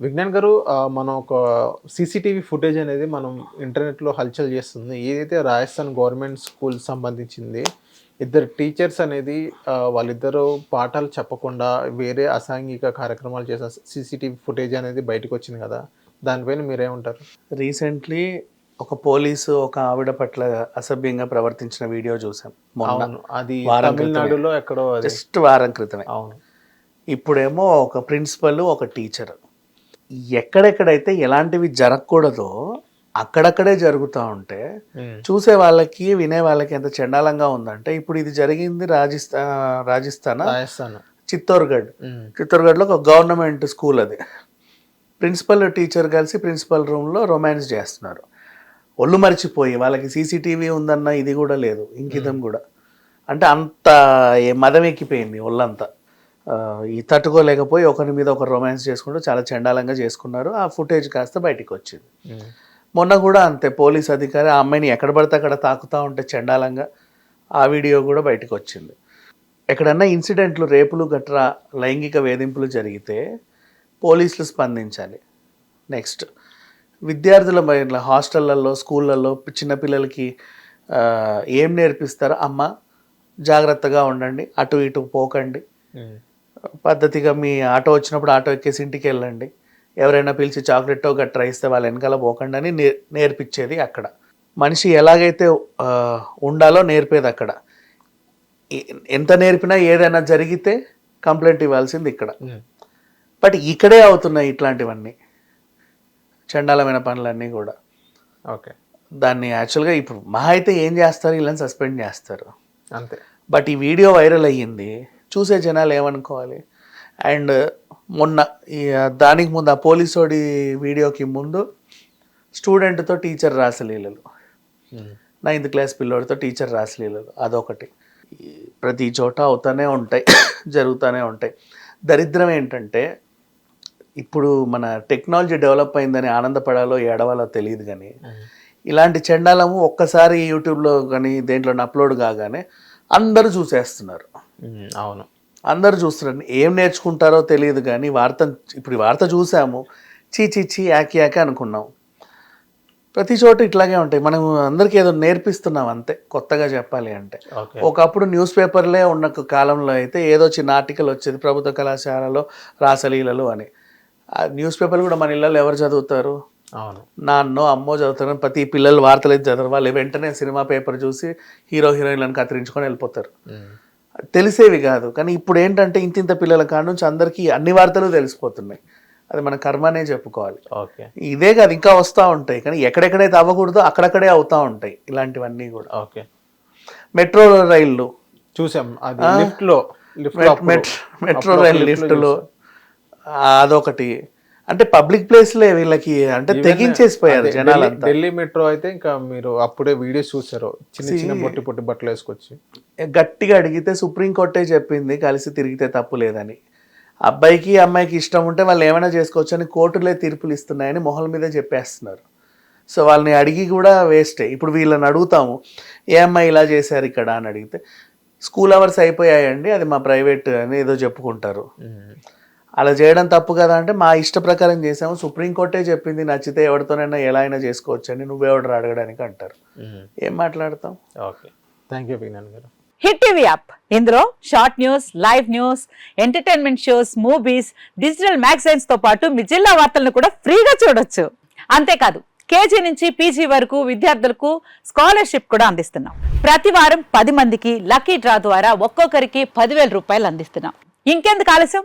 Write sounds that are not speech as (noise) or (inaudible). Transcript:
విజ్ఞాన్ గారు మనం ఒక సీసీటీవీ ఫుటేజ్ అనేది మనం ఇంటర్నెట్లో హల్చల్ చేస్తుంది. ఏదైతే రాజస్థాన్ గవర్నమెంట్ స్కూల్ సంబంధించింది ఇద్దరు టీచర్స్ అనేది వాళ్ళిద్దరూ పాఠాలు చెప్పకుండా వేరే అసాంఘిక కార్యక్రమాలు చేసిన సీసీటీవీ ఫుటేజ్ అనేది బయటకు వచ్చింది కదా. దానిపైన మీరేమంటారు? రీసెంట్లీ ఒక పోలీసు ఒక ఆవిడ పట్ల అసభ్యంగా ప్రవర్తించిన వీడియో చూసాం. మొన్న అది. తమిళనాడులో ఎక్కడో జస్ట్ వారం క్రితమే. అవును. ఇప్పుడేమో ఒక ప్రిన్సిపల్ ఒక టీచర్. ఎక్కడెక్కడైతే ఎలాంటివి జరగకూడదో అక్కడక్కడే జరుగుతూ ఉంటే. చూసే వాళ్ళకి వినే వాళ్ళకి ఎంత చండాలంగా ఉందంటే ఇప్పుడు ఇది జరిగింది రాజస్థాన్ రాజస్థాన్? రాజస్థాన్? చిత్తూర్గఢ్. చిత్తూర్గఢ్లో ఒక గవర్నమెంట్ స్కూల్ అది. ప్రిన్సిపల్ టీచర్ కలిసి ప్రిన్సిపల్ రూమ్లో రొమాన్స్ చేస్తున్నారు. ఒళ్ళు మరిచిపోయి వాళ్ళకి సీసీటీవీ ఉందన్న ఇది కూడా లేదు ఇంకిదం కూడా. అంటే అంత మదం ఎక్కిపోయింది ఒళ్ళంతా. ఈ తట్టుకోలేకపోయి ఒకరి మీద ఒకరు రొమాన్స్ చేసుకుంటూ చాలా చండాలంగా చేసుకున్నారు. ఆ ఫుటేజ్ కాస్త బయటికి వచ్చింది. మొన్న కూడా అంతే పోలీస్ అధికారి ఆ అమ్మాయిని ఎక్కడ పడితే అక్కడ తాకుతూ ఉంటే చండాలంగా ఆ వీడియో కూడా బయటకు వచ్చింది. ఎక్కడన్నా ఇన్సిడెంట్లు రేపులు గట్రా లైంగిక వేధింపులు జరిగితే పోలీసులు స్పందించాలి. నెక్స్ట్ విద్యార్థుల ఇట్లా హాస్టళ్ళల్లో స్కూళ్ళల్లో చిన్నపిల్లలకి ఏం నేర్పిస్తారో అమ్మ జాగ్రత్తగా ఉండండి అటు ఇటు పోకండి. పద్ధతిగా మీ ఆటో వచ్చినప్పుడు ఆటో ఎక్కేసి ఇంటికి వెళ్ళండి. ఎవరైనా పిలిచి చాక్లెట్టో గట్రా ఇస్తే వాళ్ళ వెనకాల పోకండి అని నే నేర్పించేది అక్కడ. మనిషి ఎలాగైతే ఉండాలో నేర్పేది అక్కడ. ఎంత నేర్పినా ఏదైనా జరిగితే కంప్లైంట్ ఇవ్వాల్సింది ఇక్కడ. బట్ ఇక్కడే అవుతున్నాయి ఇట్లాంటివన్నీ. చండాలమైన పనులన్నీ కూడా. ఓకే. దాన్ని యాక్చువల్గా ఇప్పుడు మహా అయితే ఏం చేస్తారు? వీళ్ళని సస్పెండ్ చేస్తారు. అంతే. బట్ ఈ వీడియో వైరల్ అయ్యింది. చూసే జనాలు ఏమనుకోవాలి అండ్ మొన్న ఈ దానికి ముందు ఆ పోలీసోడి వీడియోకి ముందు స్టూడెంట్తో టీచర్ రాసలీలలు. నైన్త్ క్లాస్ పిల్లోడితో టీచర్ రాసలీలలు అదొకటి ప్రతి చోట అవుతానే ఉంటాయి (coughs) జరుగుతూనే ఉంటాయి దరిద్రం ఏంటంటే ఇప్పుడు మన టెక్నాలజీ డెవలప్ అయిందని ఆనందపడాలో ఏడవాలో తెలియదు కానీ. ఇలాంటి చండాలము ఒక్కసారి యూట్యూబ్లో కానీ దేంట్లో అప్లోడ్ కాగానే అందరూ చూసేస్తున్నారు. అవును. అందరూ చూస్తున్నారు. ఏం నేర్చుకుంటారో తెలియదు కానీ వార్త ఇప్పుడు ఈ వార్త చూసాము. చీ చీ చీ యాకి యాకి అనుకున్నాం. ప్రతి చోట ఇట్లాగే ఉంటాయి. మనం అందరికీ ఏదో నేర్పిస్తున్నాం అంతే. కొత్తగా చెప్పాలి అంటే. ఒకప్పుడు న్యూస్ పేపర్లే ఉన్న కాలంలో అయితే ఏదో చిన్న ఆర్టికల్ వచ్చేది ప్రభుత్వ కళాశాలలో రాసలీలలు అని. ఆ న్యూస్ పేపర్ కూడా మన ఇళ్ళలో ఎవరు చదువుతారు? అవును. నాన్నో అమ్మో చదువుతారు. ప్రతి పిల్లలు వార్తలు అయితే చదవరు. వాళ్ళు వెంటనే సినిమా పేపర్ చూసి హీరో హీరోయిన్లను కత్తిరించుకొని వెళ్ళిపోతారు. తెలిసేవి కాదు. కానీ ఇప్పుడు ఏంటంటే ఇంత ఇంత పిల్లల కాడ నుంచి అందరికీ అన్ని వార్తలు తెలిసిపోతున్నాయి. అది మన కర్మనే చెప్పుకోవాలి. ఓకే. ఇదే కాదు ఇంకా వస్తూ ఉంటాయి. కానీ ఎక్కడెక్కడైతే అవ్వకూడదో అక్కడక్కడే అవుతూ ఉంటాయి ఇలాంటివన్నీ కూడా. ఓకే. మెట్రో రైళ్ళు. చూసాం. అది లిఫ్ట్లో lift met- met- metro rail లిఫ్ట్లో అదొకటి. అంటే పబ్లిక్ ప్లేస్లే వీళ్ళకి అంటే తెగించేసిపోయారు జనాలంతా. ఢిల్లీ మెట్రో అయితే ఇంకా మీరు అప్పుడే వీడియోస్ చూసారు. చిన్న చిన్న పొట్టి పొట్టి బట్టలు వేసుకొచ్చి. గట్టిగా అడిగితే సుప్రీంకోర్టే చెప్పింది కలిసి తిరిగితే తప్పు లేదని. అబ్బాయికి అమ్మాయికి ఇష్టం ఉంటే వాళ్ళు ఏమైనా చేసుకోవచ్చు అని కోర్టులే తీర్పులు ఇస్తున్నాయని మొహల మీద చెప్పేస్తున్నారు. సో వాళ్ళని అడిగి కూడా వేస్టే. ఇప్పుడు వీళ్ళని అడుగుతాము ఏ అమ్మాయి ఇలా చేశారు ఇక్కడ? అని అడిగితే స్కూల్ అవర్స్ అయిపోయాయండి అది మా ప్రైవేట్ అని ఏదో చెప్పుకుంటారు. అలా చేయడం తప్పు కదా అంటే మా ఇష్ట ప్రకారం చేసాము. సుప్రీంకోర్టే చెప్పింది నచ్చితే ఎవరితోనైనా ఎలా అయినా చేసుకోవచ్చు అని నువ్వెవడు అడగడానికి అంటారు. ఏం మాట్లాడతాం? ఓకే. థ్యాంక్ యూ విజ్ఞాన్ గారు. Hit TV app. ఇందులో short news live news entertainment shows movies digital మ్యాగజైన్స్తో పాటు మీ జిల్లా వార్తలను కూడా ఫ్రీగా చూడొచ్చు. అంతేకాదు కేజీ నుంచి పీజీ వరకు విద్యార్థులకు స్కాలర్షిప్ కూడా అందిస్తున్నాం. ప్రతి వారం పది మందికి లక్కీ డ్రా ద్వారా ఒక్కొక్కరికి పదివేల రూపాయలు అందిస్తున్నాం. ఇంకెందుకు ఆలస్యం?